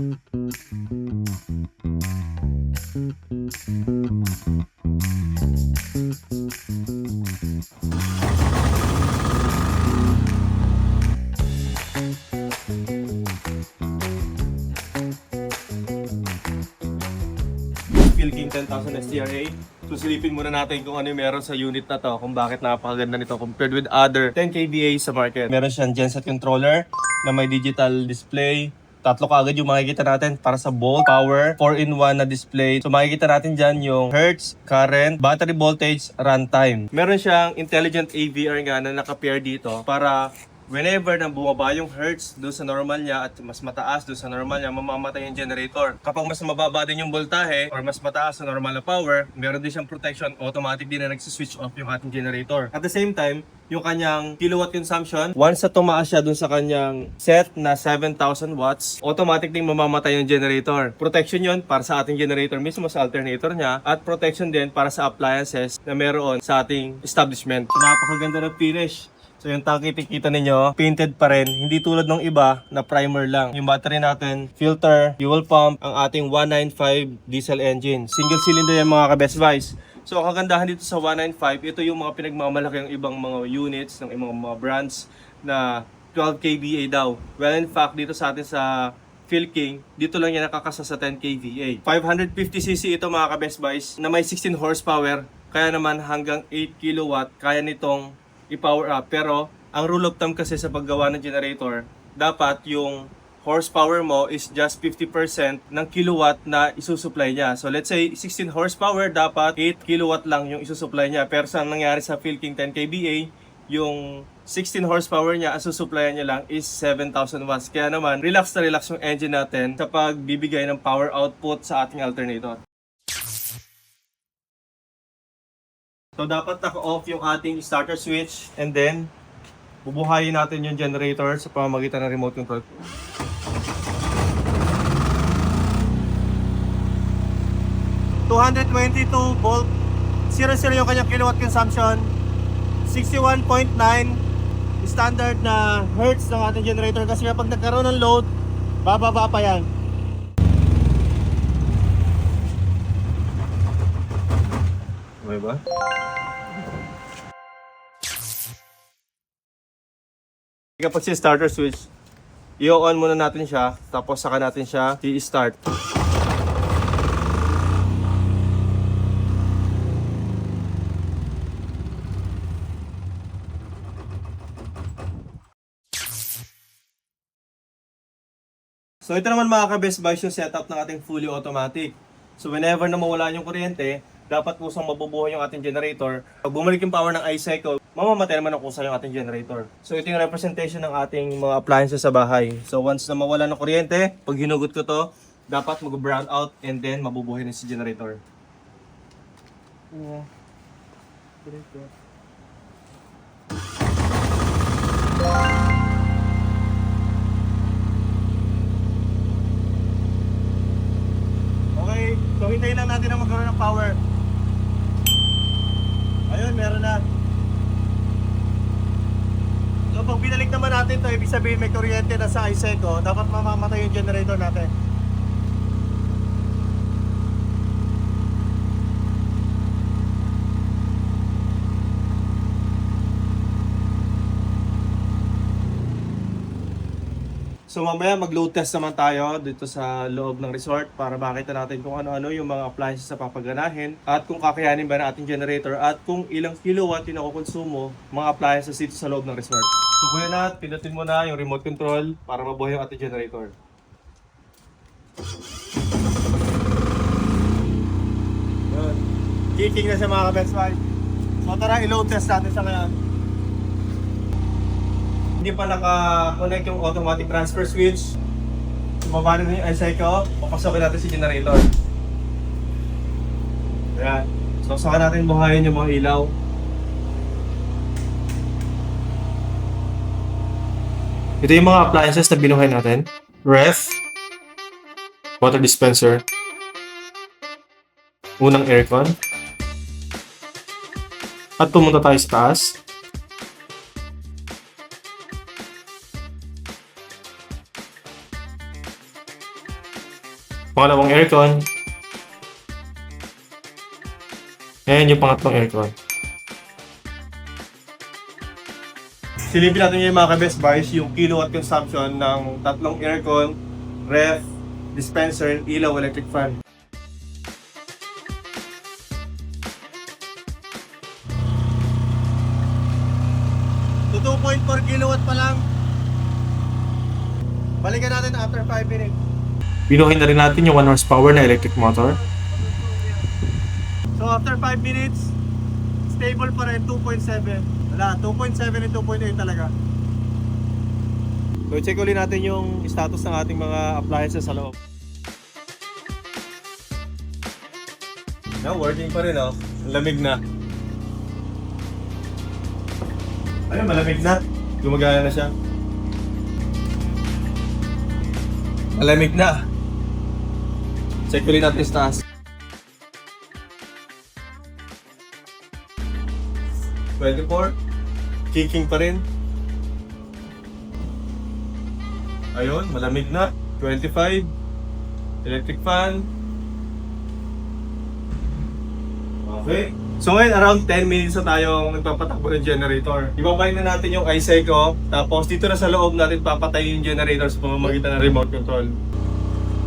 Philking 10,000 STRA. Susilipin muna natin kung ano yung meron sa unit na to, kung bakit napakaganda nito compared with other 10 kVA sa market. Meron siyang genset controller na may digital display. Tatlo kaagad yung makikita natin para sa volt, power, 4-in-1 na display. So makikita natin dyan yung hertz, current, battery voltage, runtime. Meron siyang intelligent AVR nga na naka-pair dito para whenever na bumaba yung hertz doon sa normal niya at mas mataas doon sa normal niya, mamamatay yung generator. Kapag mas mababa din yung voltahe or mas mataas sa normal na power, meron din siyang protection, automatic din na nagsiswitch off yung ating generator. At the same time, yung kanyang kilowatt consumption, once na tumaas siya doon sa kanyang set na 7,000 watts, automatic ding mamamatay yung generator. Protection yon para sa ating generator mismo sa alternator niya at protection din para sa appliances na meron sa ating establishment. So, napakaganda ng finish. So yung tangke kita ninyo, painted pa rin. Hindi tulad ng iba na primer lang. Yung battery natin, filter, fuel pump, ang ating 195 diesel engine. Single cylinder yan mga ka-best buys. So ang kagandahan dito sa 195, ito yung mga pinagmamalaki ng ibang mga units, ng ibang mga brands na 12 kVA daw. Well in fact, dito sa atin sa Philking, dito lang yan nakakasa sa 10 kVA. 550cc ito mga ka-best buys na may 16 horsepower. Kaya naman hanggang 8 kilowatt kaya nitong i-power up. Pero ang rule of thumb kasi sa paggawa ng generator, dapat yung horsepower mo is just 50% ng kilowatt na isusupply niya. So let's say 16 horsepower, dapat 8 kilowatt lang yung isusupply niya. Pero sa nangyari sa Philking 10 kVA, yung 16 horsepower niya, ang susuplayan niya lang is 7,000 watts. Kaya naman, relax na relax yung engine natin sa pagbibigay ng power output sa ating alternator. So dapat naka-off yung ating starter switch and then bubuhayin natin yung generator sa pamamagitan ng remote control. ...222 volt, 00 yung kanyang kilowatt consumption, 61.9 standard na hertz ng ating generator kasi kapag nagkaroon ng load, bababa pa yan. Okay ba? Kapag si starter switch, i-on muna natin siya, tapos saka natin siya i-start. So ito naman mga ka-best buys yung setup ng ating fully automatic. So whenever na mawala yung kuryente, dapat kusang mabubuhay yung ating generator. Pag bumalik yung power ng iCycle, mamamatay naman ang kusa yung ating generator. So ito yung representation ng ating mga appliances sa bahay. So once na mawala ng kuryente, pag hinugot ko to, dapat mag-brown out and then mabubuhay na si generator. Okay, so hintayin lang natin na magkaroon ng power. Ayun, meron na. So pag binalik naman natin to, ibig sabihin may kuryente na sa iSeco, dapat mamamatay yung generator natin. So mamaya mag-load test naman tayo dito sa loob ng resort para makita natin kung ano-ano yung mga appliances na papaganahin at kung kakayanin ba ng ating generator at kung ilang kilowatt yung nakukonsumo mga appliances dito sa loob ng resort. So kuya Nat, pinutin mo na yung remote control para mabuhay yung ating generator. Yun. Kicking na siya mga ka-best. So tara, i-load test natin sa ngayon. Hindi pa naka-connect yung automatic transfer switch. Bumaba na yung iCycle, papasokin natin si generator. Ayan. So, saka natin buhayin yung mga ilaw. Ito yung mga appliances na binuhay natin. Ref, water dispenser, unang aircon, at pumunta tayo sa taas. Pangalawang aircon. Ayan yung pangatlong aircon. Silipin natin yung mga ka-best buys, yung kilowatt consumption ng tatlong aircon, ref, dispenser, ilaw, electric fan. To 2.4 kilowatt pa lang. Balikan natin after 5 minutes. Binuhin na rin natin yung 1 horsepower na electric motor. So after 5 minutes, stable pa rin 2.7. Wala, 2.7 and 2.8 talaga. So check ulit natin yung status ng ating mga appliances sa loob. Now, working pa rin oh. Ang Lamig na. Ayun, malamig na. Gumagana na siya. Malamig na. Check ulit natin yung taas. 24. Kicking pa rin. Ayun, malamig na. 25. Electric fan. Okay. So ngayon, around 10 minutes na tayong nagpapatakbo ng generator. Ibabayin na natin yung iSeco. Tapos dito na sa loob natin papatayin yung generator sa pamamagitan ng remote control.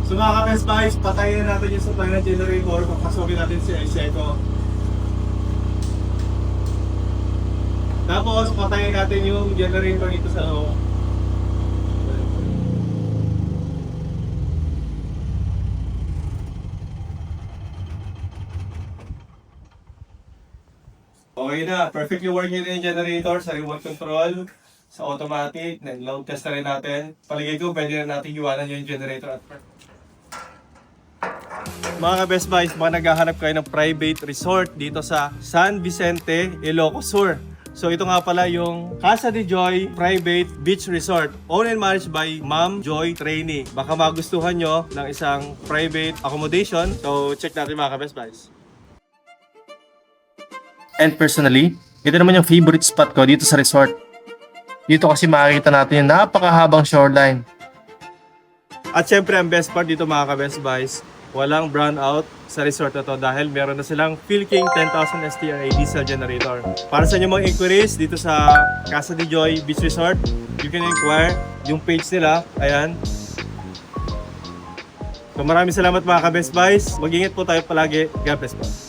So mga ka-best buys, patayin na natin yung supply ng generator. Papasukin natin si iSeco. Tapos, patayin natin yung generator dito sa loob. Okay na, perfectly working na yung generator sa remote control, sa automatic, then load test na rin natin. Paligay ko, pwede na natin iwanan yung generator at. Mga ka-Best Buys, mga naghahanap kayo ng private resort dito sa San Vicente, Ilocos Sur. So ito nga pala yung Casa de Joy Private Beach Resort. Owned and managed by Ma'am Joy Trainee. Baka magustuhan nyo ng isang private accommodation. So check natin mga ka-Best Buys. And personally, ito naman yung favorite spot ko dito sa resort. Dito kasi makikita natin yung napakahabang shoreline. At syempre, ang best part dito mga ka-Best Buys, walang brownout sa resort na to dahil meron na silang Philking 10,000 STRA diesel generator. Para sa inyo mga inquiries dito sa Casa de Joy Beach Resort, you can inquire yung page nila. Ayan. So maraming salamat mga ka-Best Buys. Mag-ingat po tayo palagi. God bless po.